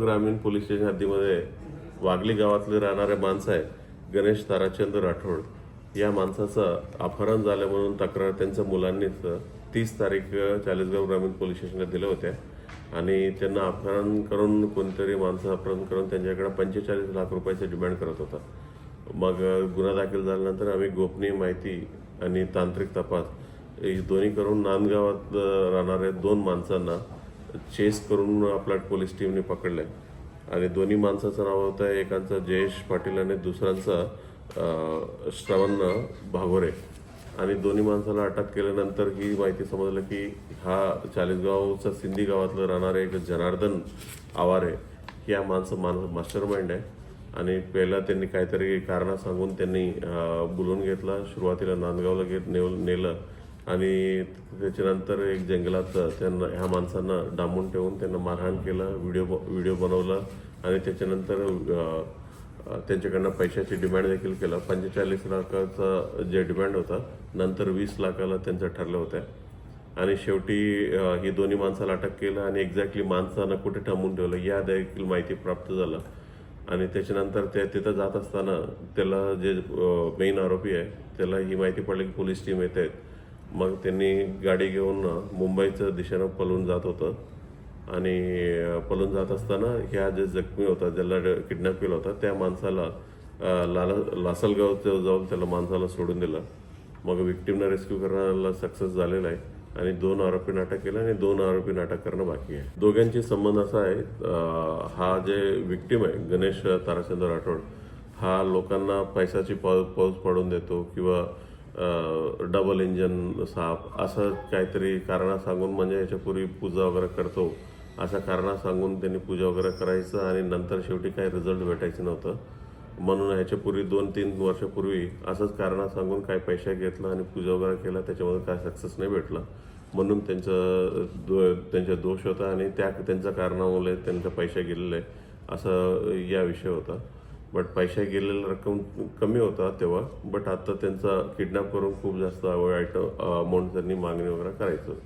ग्रामीण police station हद्दीमध्ये वागली गावातले राहणारे माणसं आहे गणेश ताराचंद राठोड. या माणसाचं अपहरण झालं म्हणून तक्रार त्यांच्या मुलांनीच तीस तारीख चाळीसगाव ग्रामीण पोलीस स्टेशनला दिल्या होत्या. आणि त्यांना अपहरण करून कोणतरी माणसं अपहरण करून त्यांच्याकडे पंचेचाळीस लाख रुपयाचं डिमांड करत होता. मग गुन्हा दाखल झाल्यानंतर आम्ही गोपनीय माहिती आणि तांत्रिक तपास दोन्ही करून नांदगावात राहणाऱ्या दोन माणसांना चेस करून आपल्या पोलीस टीमने पकडलं. आहे आणि दोन्ही माणसाचं नाव होतं एकांचा जयेश पाटील आणि दुसऱ्यांचा श्रवण भागोरे. आणि दोन्ही माणसाला अटक केल्यानंतर ही माहिती समजलं की हा चाळीसगावचा सिंधी गावातलं राहणारे एक जनार्दन आवारे या माणसं मान मास्टर माइंड आहे. आणि पहिला त्यांनी काहीतरी कारणं सांगून त्यांनी बोलवून घेतला. सुरुवातीला नांदगावला घेत नेव नेलं. आणि त्याच्यानंतर एक जंगलात त्यांना ह्या माणसांना डांबून ठेवून त्यांना मारहाण केलं व्हिडिओ व्हिडिओ बनवला आणि त्याच्यानंतर त्यांच्याकडनं पैशाची डिमांड देखील केलं. पंचेचाळीस लाखाचा जे डिमांड होता नंतर वीस लाखाला त्यांचं ठरलं होतं. आणि शेवटी ही दोन्ही माणसाला अटक केलं आणि एक्झॅक्टली माणसानं कुठे थांबून ठेवलं या देखील माहिती प्राप्त झालं. आणि त्याच्यानंतर ते तिथं जात असताना त्याला जे मेन आरोपी आहे त्याला ही माहिती पडली की पोलीस टीम येत आहेत. मग त्यांनी गाडी घेऊन मुंबईचं दिशेनं पळून जात होतं. आणि पळून जात असताना ह्या जे जखमी होता ज्याला किडनॅप केला होता त्या माणसाला अ, लाला जाऊन त्याला माणसाला सोडून दिलं. मग विक्टीमना रेस्क्यू करण्याला सक्सेस झालेला आहे. आणि दोन आरोपींना अटक केलं आणि दोन आरोपींना अटक करणं बाकी आहे. दोघांचे संबंध असा आहे हा जे विक्टीम आहे गणेश ताराचंद्र राठोड हा लोकांना पैशाची पाऊस पडून देतो किंवा डबल इंजन साप असं काहीतरी कारणं सांगून म्हणजे याच्यापूर्वी पूजा वगैरे करतो. अशा कारणं सांगून त्यांनी पूजा वगैरे करायचं आणि नंतर शेवटी काही रिझल्ट भेटायचं नव्हतं. म्हणून ह्याच्यापूर्वी दोन तीन वर्षापूर्वी असंच कारण सांगून काय पैसा घेतला आणि पूजा वगैरे केला त्याच्यामध्ये काय सक्सेस नाही भेटला. म्हणून त्यांचं दो त्यांचा दोष होता आणि त्या त्यांच्या कारणामुळे त्यांचा पैसा गेलेला. आहे असं या विषय होता. बट पैशा गेलेला रक्कम कमी होता तेव्हा बट आता त्यांचा किडनॅप करून खूप जास्त आयटम अमाऊंट त्यांनी मागणी वगैरे करायचं.